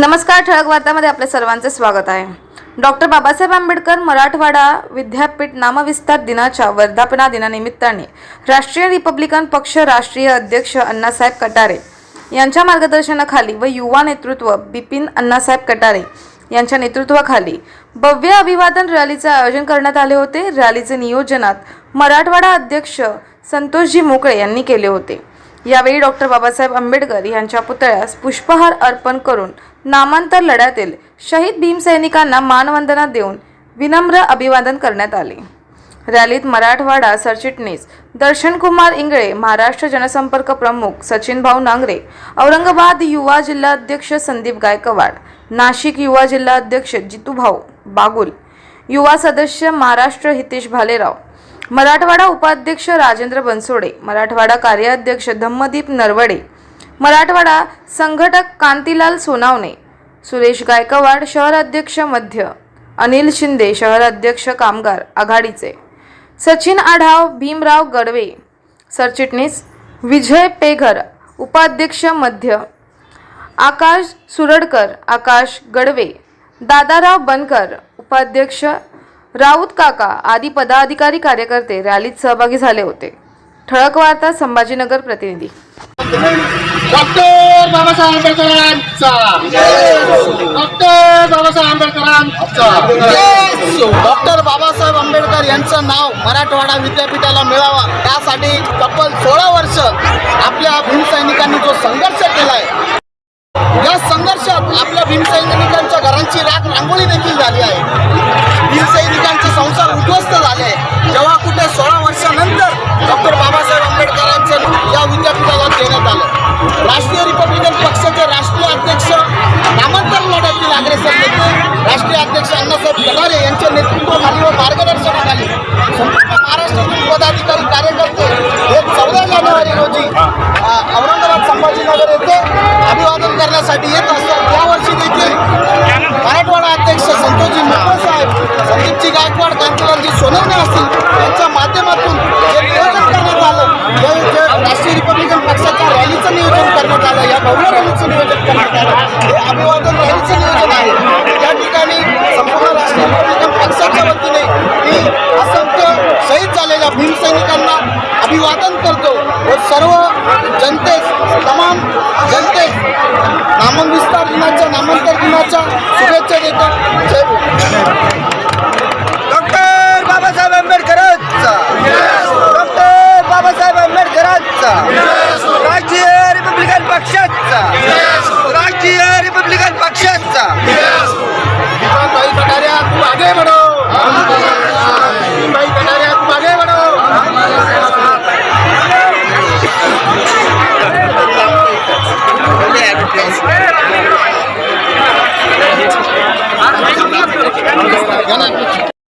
नमस्कार ठळक वार्तामध्ये आपल्या सर्वांचे स्वागत आहे. डॉक्टर बाबासाहेब आंबेडकर मराठवाडा विद्यापीठ नामविस्तार दिनाच्या वर्धापना दिनानिमित्ताने राष्ट्रीय रिपब्लिकन पक्ष राष्ट्रीय अध्यक्ष अण्णासाहेब कटारे यांच्या मार्गदर्शनाखाली व युवा नेतृत्व बिपिन अण्णासाहेब कटारे यांच्या नेतृत्वाखाली भव्य अभिवादन रॅलीचे आयोजन करण्यात आले होते. रॅलीचे नियोजनात मराठवाडा अध्यक्ष संतोषजी मोकळे यांनी केले होते. यावेळी डॉक्टर बाबासाहेब आंबेडकर यांच्या पुतळ्यास पुष्पहार अर्पण करून नामांतर लढ्यातील शहीद भीमसैनिकांना मानवंदना देऊन विनम्र अभिवादन करण्यात आले. रॅलीत मराठवाडा सरचिटणीस दर्शनकुमार इंगळे महाराष्ट्र जनसंपर्क प्रमुख सचिन भाऊ नांगरे औरंगाबाद युवा जिल्हाध्यक्ष संदीप गायकवाड नाशिक युवा जिल्हाध्यक्ष जितूभाऊ बागुल युवा सदस्य महाराष्ट्र हितेश भालेराव मराठवाडा उपाध्यक्ष राजेंद्र बनसोडे मराठवाडा कार्याध्यक्ष धम्मदीप नरवडे मराठवाडा संघटक कांतीलाल सोनावणे सुरेश गायकवाड शहराध्यक्ष मध्य अनिल शिंदे शहराध्यक्ष कामगार आघाडीचे सचिन आढाव भीमराव गडवे सरचिटणीस विजय पेघर उपाध्यक्ष मध्य आकाश सुरडकर आकाश गडवे दादाराव बनकर उपाध्यक्ष राऊत काका आदी पदाधिकारी कार्यकर्ते रॅलीत सहभागी झाले होते. ठळक वार्ता संभाजीनगर प्रतिनिधी. डॉक्टर बाबासाहेब आंबेडकरांचा. डॉक्टर बाबासाहेब आंबेडकरांचा. डॉक्टर बाबासाहेब आंबेडकर यांचं नाव मराठवाडा विद्यापीठाला मिळावा. त्यासाठी तब्बल सोळा वर्ष आपल्या भीमसैनिकांनी जो संघर्ष केलाय या संघर्षात आपल्या भीमसैनिकांच्या घरांची राख रांगोळी देखील झाली आहे. भीमसैनिकांचे संसार उद्ध्वस्त झाले आहे. जेव्हा कुठे सोळा वर्षानंतर डॉक्टर बाबासाहेब आंबेडकरांचं या विद्यापीठाला देण्यात आलं. राष्ट्रीय रिपब्लिकन पक्षाचे राष्ट्रीय अध्यक्ष नामांतर लढ्यातील अग्रेसर नेते राष्ट्रीय अध्यक्ष अण्णासाहेब कटारे यांच्या नेतृत्वाखाली व मार्गदर्शनाखाली संपूर्ण महाराष्ट्रातील पदाधिकारी कार्यकर्ते हे चौदा जानेवारी रोजी औरंगाबाद संभाजीनगर येथे अभिवादन करण्यासाठी येत हे अभिवादन रॅलीचं नियोजन आहे त्या ठिकाणी संपूर्ण राष्ट्रीय पक्षाच्या वतीने मी असंख्य शहीद झालेल्या भीमसैनिकांना अभिवादन करतो व सर्व जनतेस तमाम जनतेस नामविस्तार दिनाच्या नामांतर दिनाच्या शुभेच्छा देतो. जय डॉक्टर बाबासाहेब आंबेडकरांचा. डॉक्टर बाबासाहेब आंबेडकरांचा. राष्ट्रीय रिपब्लिकन पक्षाचा. रिपब्लिकन पक्षाचा. विकास. आगे म्हणून